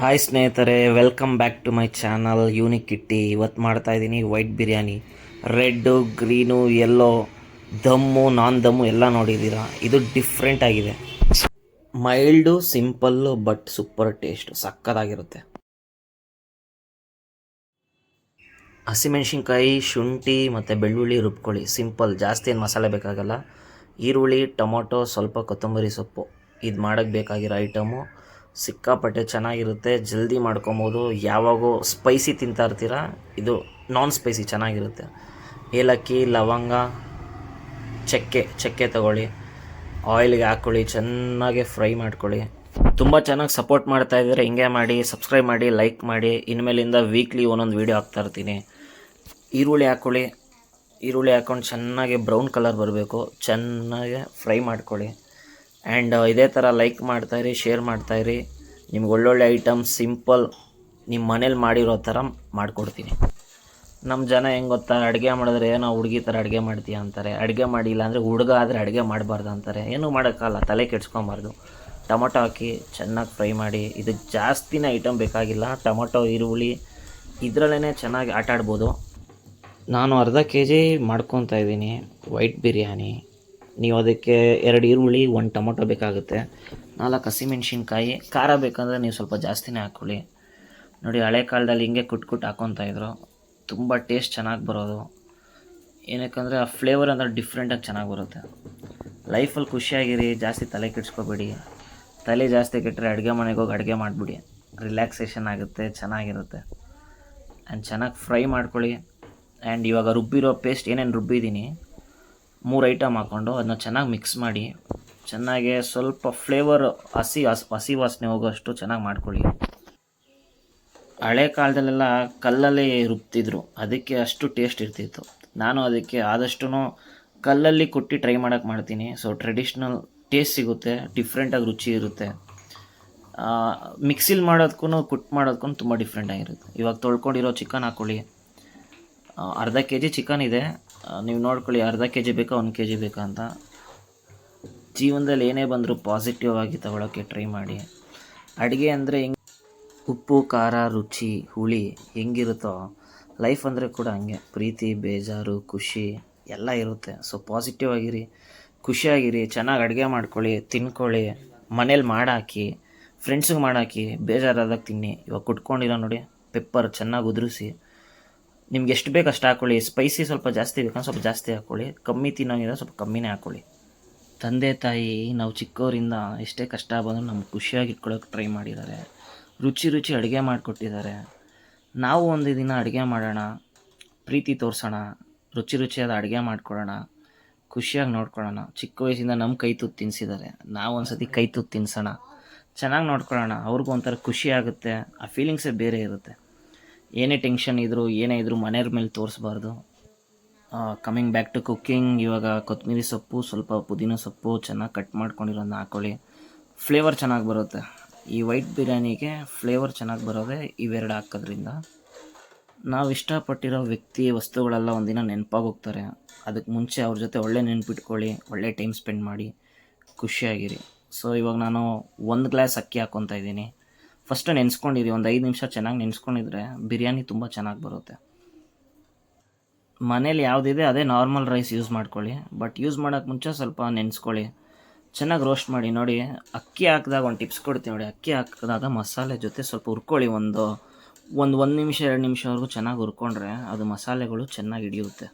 Hi ಸ್ನೇಹಿತರೆ welcome back to my channel unique kitty ಇವತ್ತು ಮಾಡ್ತಾ ಇದ್ದೀನಿ white biryani. Red green yellow dum non dum ಎಲ್ಲ ನೋಡಿದ್ದೀರಾ? ಇದು ಡಿಫ್ರೆಂಟ್ ಆಗಿದೆ. Mild simple but super taste ಸಕ್ಕತ್ತಾಗಿರುತ್ತೆ ಹಸಿಮೆಣ್ಸಿನ್ಕಾಯಿ ಶುಂಠಿ ಮತ್ತು ಬೆಳ್ಳುಳ್ಳಿ ರುಬ್ಕೊಳ್ಳಿ. ಸಿಂಪಲ್ ಜಾಸ್ತಿ ಏನು ಮಸಾಲೆ ಬೇಕಾಗಲ್ಲ. ಈರುಳ್ಳಿ, ಟೊಮೊಟೊ, ಸ್ವಲ್ಪ ಕೊತ್ತಂಬರಿ ಸೊಪ್ಪು. ಇದು ಮಾಡೋಕ್ಕೆ ಬೇಕಾಗಿರೋ ಐಟಮು ಸಿಕ್ಕಾಪಟ್ಟೆ ಚೆನ್ನಾಗಿರುತ್ತೆ, ಜಲ್ದಿ ಮಾಡ್ಕೊಬೋದು. ಯಾವಾಗೋ ಸ್ಪೈಸಿ ತಿಂತಾ ಇರ್ತೀರ, ಇದು ನಾನ್ ಸ್ಪೈಸಿ ಚೆನ್ನಾಗಿರುತ್ತೆ. ಏಲಕ್ಕಿ, ಲವಂಗ, ಚಕ್ಕೆ ಚಕ್ಕೆ ತಗೊಳ್ಳಿ. ಆಯಿಲ್ಗೆ ಹಾಕ್ಕೊಳ್ಳಿ ಚೆನ್ನಾಗಿ ಫ್ರೈ ಮಾಡ್ಕೊಳ್ಳಿ. ತುಂಬ ಚೆನ್ನಾಗಿ ಸಪೋರ್ಟ್ ಮಾಡ್ತಾ ಇದ್ದರೆ, ಹಿಂಗೆ ಮಾಡಿ ಸಬ್ಸ್ಕ್ರೈಬ್ ಮಾಡಿ ಲೈಕ್ ಮಾಡಿ. ಇನ್ಮೇಲಿಂದ ವೀಕ್ಲಿ ಒಂದೊಂದು ವೀಡಿಯೋ ಹಾಕ್ತಾ ಇರ್ತೀನಿ. ಈರುಳ್ಳಿ ಹಾಕ್ಕೊಳ್ಳಿ ಈರುಳ್ಳಿ ಹಾಕ್ಕೊಂಡು ಚೆನ್ನಾಗಿ ಬ್ರೌನ್ ಕಲರ್ ಬರಬೇಕು. ಚೆನ್ನಾಗಿ ಫ್ರೈ ಮಾಡ್ಕೊಳ್ಳಿ. ಆ್ಯಂಡ್ ಇದೇ ಥರ ಲೈಕ್ ಮಾಡ್ತಾಯಿರಿ ಶೇರ್ ಮಾಡ್ತಾಯಿರಿ ನಿಮ್ಗೆ ಒಳ್ಳೊಳ್ಳೆ ಐಟಮ್ ಸಿಂಪಲ್ ನಿಮ್ಮ ಮನೇಲಿ ಮಾಡಿರೋ ಥರ ಮಾಡಿಕೊಡ್ತೀನಿ. ನಮ್ಮ ಜನ ಹೆಂಗೆ ಗೊತ್ತಾ, ಅಡುಗೆ ಮಾಡಿದ್ರೆ ಏನೋ ಹುಡುಗಿ ಥರ ಅಡುಗೆ ಮಾಡ್ತೀಯ ಅಂತಾರೆ. ಅಡುಗೆ ಮಾಡಿಲ್ಲ ಅಂದರೆ ಹುಡುಗ ಆದರೆ ಅಡುಗೆ ಮಾಡಬಾರ್ದು ಅಂತಾರೆ. ಏನೂ ಮಾಡೋಕ್ಕಲ್ಲ ತಲೆ ಕೆಡ್ಸ್ಕೊಬಾರ್ದು. ಟೊಮೊಟೊ ಹಾಕಿ ಚೆನ್ನಾಗಿ ಫ್ರೈ ಮಾಡಿ ಇದಕ್ಕೆ ಜಾಸ್ತಿನೇ ಐಟಮ್ ಬೇಕಾಗಿಲ್ಲ. ಟೊಮೊಟೊ, ಈರುಳ್ಳಿ ಇದರಲ್ಲೇ ಚೆನ್ನಾಗಿ ಆಟ ಆಡ್ಬೋದು ನಾನು ಅರ್ಧ ಕೆ ಜಿ ಮಾಡ್ಕೊತಾ ಇದ್ದೀನಿ, ವೈಟ್ ಬಿರಿಯಾನಿ. ನೀವು ಅದಕ್ಕೆ ಎರಡು ಈರುಳ್ಳಿ, ಒಂದು ಟೊಮೊಟೊ ಬೇಕಾಗುತ್ತೆ, ನಾಲ್ಕು ಹಸಿಮೆಣ್ಸಿನ್ಕಾಯಿ, ಖಾರ ಬೇಕಂದರೆ ನೀವು ಸ್ವಲ್ಪ ಜಾಸ್ತಿನೇ ಹಾಕ್ಕೊಳ್ಳಿ. ನೋಡಿ, ಹಳೆ ಕಾಲದಲ್ಲಿ ಹಿಂಗೆ ಕುಟ್ ಕುಟ್ ಹಾಕ್ಕೊತಾಯಿದ್ರು ತುಂಬ ಟೇಸ್ಟ್ ಚೆನ್ನಾಗಿ ಬರೋದು. ಏನಕ್ಕಂದರೆ ಆ ಫ್ಲೇವರ್ ಅಂದರೆ ಡಿಫ್ರೆಂಟಾಗಿ ಚೆನ್ನಾಗಿ ಬರುತ್ತೆ. ಲೈಫಲ್ಲಿ ಖುಷಿಯಾಗಿರಿ, ಜಾಸ್ತಿ ತಲೆ ಕೆಡ್ಸ್ಕೊಬೇಡಿ. ತಲೆ ಜಾಸ್ತಿ ಕೆಟ್ಟರೆ ಅಡುಗೆ ಮನೆಗೆ ಹೋಗಿ ಅಡುಗೆ ಮಾಡಿಬಿಡಿ. ರಿಲ್ಯಾಕ್ಸೇಷನ್ ಆಗುತ್ತೆ, ಚೆನ್ನಾಗಿರುತ್ತೆ. ಆ್ಯಂಡ್ ಚೆನ್ನಾಗಿ ಫ್ರೈ ಮಾಡ್ಕೊಳ್ಳಿ. ಆ್ಯಂಡ್ ಇವಾಗ ರುಬ್ಬಿರೋ ಪೇಸ್ಟ್ ಏನೇನು ರುಬ್ಬಿದ್ದೀನಿ ಮೂರು ಐಟಮ್ ಹಾಕ್ಕೊಂಡು ಅದನ್ನ ಚೆನ್ನಾಗಿ ಮಿಕ್ಸ್ ಮಾಡಿ, ಚೆನ್ನಾಗೆ ಸ್ವಲ್ಪ ಫ್ಲೇವರ್ ಹಸಿ ಹಸ್ ವಾಸನೆ ಹೋಗೋಷ್ಟು ಚೆನ್ನಾಗಿ ಮಾಡ್ಕೊಳ್ಳಿ. ಹಳೆ ಕಾಲದಲ್ಲೆಲ್ಲ ಕಲ್ಲಲ್ಲಿ ರುಬ್ತಿದ್ರು, ಅದಕ್ಕೆ ಅಷ್ಟು ಟೇಸ್ಟ್ ಇರ್ತಿತ್ತು. ನಾನು ಅದಕ್ಕೆ ಆದಷ್ಟು ಕಲ್ಲಲ್ಲಿ ಕುಟ್ಟಿ ಟ್ರೈ ಮಾಡೋಕ್ಕೆ ಮಾಡ್ತೀನಿ. ಸೊ ಟ್ರೆಡಿಷ್ನಲ್ ಟೇಸ್ಟ್ ಸಿಗುತ್ತೆ ಡಿಫ್ರೆಂಟಾಗಿ ರುಚಿ ಇರುತ್ತೆ. ಮಿಕ್ಸಿಲಿ ಮಾಡೋದಕ್ಕೂ ಕುಟ್ ಮಾಡೋದಕ್ಕೂ ತುಂಬ ಡಿಫ್ರೆಂಟಾಗಿರುತ್ತೆ ಇವಾಗ ತೊಳ್ಕೊಂಡಿರೋ ಚಿಕನ್ ಹಾಕ್ಕೊಳ್ಳಿ ಅರ್ಧ ಕೆ ಜಿ ಚಿಕನ್ ಇದೆ. ನೀವು ನೋಡ್ಕೊಳ್ಳಿ ಅರ್ಧ ಕೆ ಜಿ ಬೇಕಾ ಒಂದು ಕೆ ಜಿ ಬೇಕಾ ಅಂತ. ಜೀವನದಲ್ಲಿ ಏನೇ ಬಂದರೂ ಪಾಸಿಟಿವ್ ಆಗಿ ತಗೊಳ್ಳೋಕ್ಕೆ ಟ್ರೈ ಮಾಡಿ. ಅಡುಗೆ ಅಂದರೆ ಹೆಂಗೆ ಉಪ್ಪು, ಖಾರ, ರುಚಿ, ಹುಳಿ ಹೆಂಗಿರುತ್ತೋ ಲೈಫ್ ಅಂದರೆ ಕೂಡ ಹಂಗೆ. ಪ್ರೀತಿ, ಬೇಜಾರು, ಖುಷಿ ಎಲ್ಲ ಇರುತ್ತೆ. ಸೊ ಪಾಸಿಟಿವ್ ಆಗಿರಿ ಖುಷಿಯಾಗಿರಿ ಚೆನ್ನಾಗಿ ಅಡುಗೆ ಮಾಡ್ಕೊಳ್ಳಿ, ತಿನ್ಕೊಳ್ಳಿ, ಮನೇಲಿ ಮಾಡಾಕಿ ಫ್ರೆಂಡ್ಸಿಗೆ ಮಾಡಾಕಿ, ಬೇಜಾರಾದಾಗ ತಿನ್ನಿ. ಇವಾಗ ಕುಟ್ಕೊಂಡಿರೋ ನೋಡಿ ಪೆಪ್ಪರ್ ಚೆನ್ನಾಗಿ ಉದುರಿಸಿ ನಿಮ್ಗೆ ಎಷ್ಟು ಬೇಕು ಅಷ್ಟು ಹಾಕ್ಕೊಳ್ಳಿ ಸ್ಪೈಸಿ ಸ್ವಲ್ಪ ಜಾಸ್ತಿ ಬೇಕಂದ್ರೆ ಸ್ವಲ್ಪ ಜಾಸ್ತಿ ಹಾಕ್ಕೊಳ್ಳಿ ಕಮ್ಮಿ ತಿನ್ನೋಂಗಿದ್ರೆ ಸ್ವಲ್ಪ ಕಮ್ಮಿನೇ ಹಾಕ್ಕೊಳ್ಳಿ ತಂದೆ, ತಾಯಿ ನಾವು ಚಿಕ್ಕವರಿಂದ ಎಷ್ಟೇ ಕಷ್ಟ ಬಂದರೂ ನಮ್ಗೆ ಖುಷಿಯಾಗಿ ಇಟ್ಕೊಳ್ಳೋಕೆ ಟ್ರೈ ಮಾಡಿದ್ದಾರೆ. ರುಚಿ ರುಚಿ ಅಡುಗೆ ಮಾಡಿಕೊಟ್ಟಿದ್ದಾರೆ. ನಾವು ಒಂದು ದಿನ ಅಡುಗೆ ಮಾಡೋಣ, ಪ್ರೀತಿ ತೋರಿಸೋಣ, ರುಚಿ ರುಚಿಯಾದ ಅಡುಗೆ ಮಾಡ್ಕೊಳ್ಳೋಣ, ಖುಷಿಯಾಗಿ ನೋಡ್ಕೊಳ್ಳೋಣ. ಚಿಕ್ಕ ವಯಸ್ಸಿಂದ ನಮ್ಮ ಕೈ ತುತ್ತು ತಿನ್ನಿಸಿದ್ದಾರೆ ನಾವು ಒಂದು ಸತಿ ಕೈ ತುತ್ತು ತಿನ್ಸೋಣ. ಚೆನ್ನಾಗಿ ನೋಡ್ಕೊಳ್ಳೋಣ. ಅವ್ರಿಗೂ ಒಂಥರ ಖುಷಿ ಆಗುತ್ತೆ. ಆ ಫೀಲಿಂಗ್ಸೇ ಬೇರೆ ಇರುತ್ತೆ. ಏನೇ ಟೆನ್ಷನ್ ಇದ್ದರೂ ಏನೇ ಇದ್ದರೂ ಮನೆಯವ್ರ ಮೇಲೆ ತೋರಿಸ್ಬಾರ್ದು. ಕಮಿಂಗ್ ಬ್ಯಾಕ್ ಟು ಕುಕ್ಕಿಂಗ್ ಇವಾಗ ಕೊತ್ತಂಬರಿ ಸೊಪ್ಪು, ಸ್ವಲ್ಪ ಪುದೀನ ಸೊಪ್ಪು ಚೆನ್ನಾಗಿ ಕಟ್ ಮಾಡ್ಕೊಂಡಿರೋದನ್ನ ಹಾಕ್ಕೊಳ್ಳಿ ಫ್ಲೇವರ್ ಚೆನ್ನಾಗಿ ಬರುತ್ತೆ. ಈ ವೈಟ್ ಬಿರಿಯಾನಿಗೆ ಫ್ಲೇವರ್ ಚೆನ್ನಾಗಿ ಬರೋದೇ ಇವೆರಡು ಹಾಕೋದ್ರಿಂದ. ನಾವು ಇಷ್ಟಪಟ್ಟಿರೋ ವ್ಯಕ್ತಿ, ವಸ್ತುಗಳೆಲ್ಲ ಒಂದಿನ ನೆನಪಾಗಿ ಹೋಗ್ತಾರೆ. ಅದಕ್ಕೆ ಮುಂಚೆ ಅವ್ರ ಜೊತೆ ಒಳ್ಳೆ ನೆನಪಿಟ್ಕೊಳ್ಳಿ, ಒಳ್ಳೆ ಟೈಮ್ ಸ್ಪೆಂಡ್ ಮಾಡಿ, ಖುಷಿಯಾಗಿರಿ. ಸೊ ಇವಾಗ ನಾನು ಒಂದು ಗ್ಲಾಸ್ ಅಕ್ಕಿ ಹಾಕ್ಕೊತಾ ಇದ್ದೀನಿ. ಫಸ್ಟ್ ನೆನೆಸ್ಕೊಂಡಿರಿ, ಒಂದು ಐದು ನಿಮಿಷ ಚೆನ್ನಾಗಿ ನೆನೆಸ್ಕೊಂಡಿದ್ರೆ ಬಿರಿಯಾನಿ ತುಂಬ ಚೆನ್ನಾಗಿ ಬರುತ್ತೆ. ಮನೇಲಿ ಯಾವುದಿದೆ ಅದೇ ನಾರ್ಮಲ್ ರೈಸ್ ಯೂಸ್ ಮಾಡ್ಕೊಳ್ಳಿ, ಬಟ್ ಯೂಸ್ ಮಾಡೋಕ್ಕೆ ಮುಂಚೆ ಸ್ವಲ್ಪ ನೆನೆಸ್ಕೊಳ್ಳಿ. ಚೆನ್ನಾಗಿ ರೋಸ್ಟ್ ಮಾಡಿ, ನೋಡಿ, ಅಕ್ಕಿ ಹಾಕಿದಾಗ ಒಂದು ಟಿಪ್ಸ್ ಕೊಡ್ತೀನಿ ನೋಡಿ, ಅಕ್ಕಿ ಹಾಕಿದಾಗ ಮಸಾಲೆ ಜೊತೆ ಸ್ವಲ್ಪ ಹುರ್ಕೊಳ್ಳಿ, ಒಂದು ಒಂದು ಒಂದು ನಿಮಿಷ, ಎರಡು ನಿಮಿಷವರೆಗೂ ಚೆನ್ನಾಗಿ ಹುರ್ಕೊಂಡ್ರೆ ಅದು ಮಸಾಲೆಗಳು ಚೆನ್ನಾಗಿ ಹಿಡಿಯುತ್ತೆ.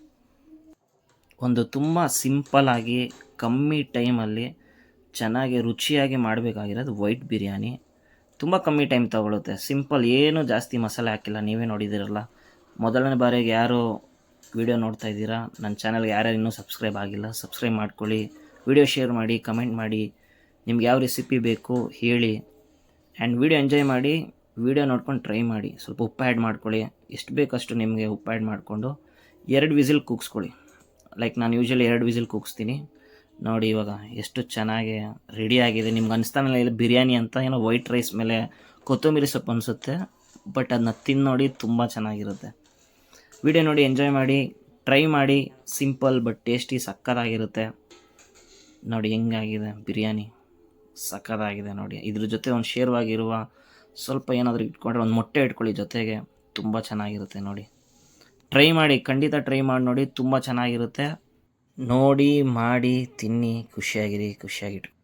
ಒಂದು ತುಂಬ ಸಿಂಪಲ್ಲಾಗಿ ಕಮ್ಮಿ ಟೈಮಲ್ಲಿ ಚೆನ್ನಾಗಿ ರುಚಿಯಾಗಿ ಮಾಡಬೇಕಾಗಿರೋದು ವೈಟ್ ಬಿರಿಯಾನಿ. ತುಂಬ ಕಮ್ಮಿ ಟೈಮ್ ತಗೊಳ್ಳುತ್ತೆ ಸಿಂಪಲ್ ಏನು ಜಾಸ್ತಿ ಮಸಾಲೆ ಹಾಕಿಲ್ಲ. ನೀವೇ ನೋಡಿದ್ದೀರಲ್ಲ ಮೊದಲನೇ ಬಾರಿಗೆ ಯಾರು ವಿಡಿಯೋ ನೋಡ್ತಾ ಇದ್ದೀರಾ ನನ್ನ ಚಾನಲ್ಗೆ ಯಾರ್ಯಾರು ಇನ್ನೂ ಸಬ್ಸ್ಕ್ರೈಬ್ ಆಗಿಲ್ಲ ಸಬ್ಸ್ಕ್ರೈಬ್ ಮಾಡ್ಕೊಳ್ಳಿ. ವಿಡಿಯೋ ಶೇರ್ ಮಾಡಿ ಕಮೆಂಟ್ ಮಾಡಿ. ನಿಮ್ಗೆ ಯಾವ ರೆಸಿಪಿ ಬೇಕು ಹೇಳಿ. ಆ್ಯಂಡ್ ವಿಡಿಯೋ ಎಂಜಾಯ್ ಮಾಡಿ ವಿಡಿಯೋ ನೋಡ್ಕೊಂಡು ಟ್ರೈ ಮಾಡಿ. ಸ್ವಲ್ಪ ಉಪ್ಪು ಆ್ಯಡ್ ಮಾಡ್ಕೊಳ್ಳಿ. ಎಷ್ಟು ಬೇಕಷ್ಟು ನಿಮಗೆ ಉಪ್ಪು ಆ್ಯಡ್ ಮಾಡಿಕೊಂಡು, ಎರಡು ವಿಸಿಲ್ ಕೂಗಿಸ್ಕೊಳ್ಳಿ. ಲೈಕ್ ನಾನು ಯೂಶ್ವಲಿ ಎರಡು ವಿಸಿಲ್ ಕೂಗಿಸ್ತೀನಿ. ನೋಡಿ ಇವಾಗ ಎಷ್ಟು ಚೆನ್ನಾಗಿ ರೆಡಿ ಆಗಿದೆ. ನಿಮ್ಗೆ ಅನಿಸ್ತಾನಲ್ಲ ಇಲ್ಲ ಬಿರಿಯಾನಿ ಅಂತ, ಏನೋ ವೈಟ್ ರೈಸ್ ಮೇಲೆ ಕೊತ್ತಂಬರಿ ಸೊಪ್ಪು ಅನಿಸುತ್ತೆ ಬಟ್ ಅದನ್ನ ತಿಂದು ನೋಡಿ ತುಂಬ ಚೆನ್ನಾಗಿರುತ್ತೆ. ವಿಡಿಯೋ ನೋಡಿ ಎಂಜಾಯ್ ಮಾಡಿ ಟ್ರೈ ಮಾಡಿ ಸಿಂಪಲ್ ಬಟ್ ಟೇಸ್ಟಿ ಸಕ್ಕತ್ತಾಗಿರುತ್ತೆ. ನೋಡಿ ಹೆಂಗಾಗಿದೆ ಬಿರಿಯಾನಿ, ಸಕ್ಕತ್ತಾಗಿದೆ ನೋಡಿ. ಇದ್ರ ಜೊತೆ ಒಂದು ಶೇರ್ವಾಗಿರುವ ಸ್ವಲ್ಪ ಏನಾದರೂ ಇಟ್ಕೊಂಡ್ರೆ ಒಂದು ಮೊಟ್ಟೆ ಇಟ್ಕೊಳ್ಳಿ ಜೊತೆಗೆ, ತುಂಬ ಚೆನ್ನಾಗಿರುತ್ತೆ ನೋಡಿ. ಟ್ರೈ ಮಾಡಿ, ಖಂಡಿತ ಟ್ರೈ ಮಾಡಿ ನೋಡಿ, ತುಂಬ ಚೆನ್ನಾಗಿರುತ್ತೆ. ನೋಡಿ ಮಾಡಿ ತಿನ್ನಿ ಖುಷಿಯಾಗಿರಿ ಖುಷಿಯಾಗಿಟ್ಟು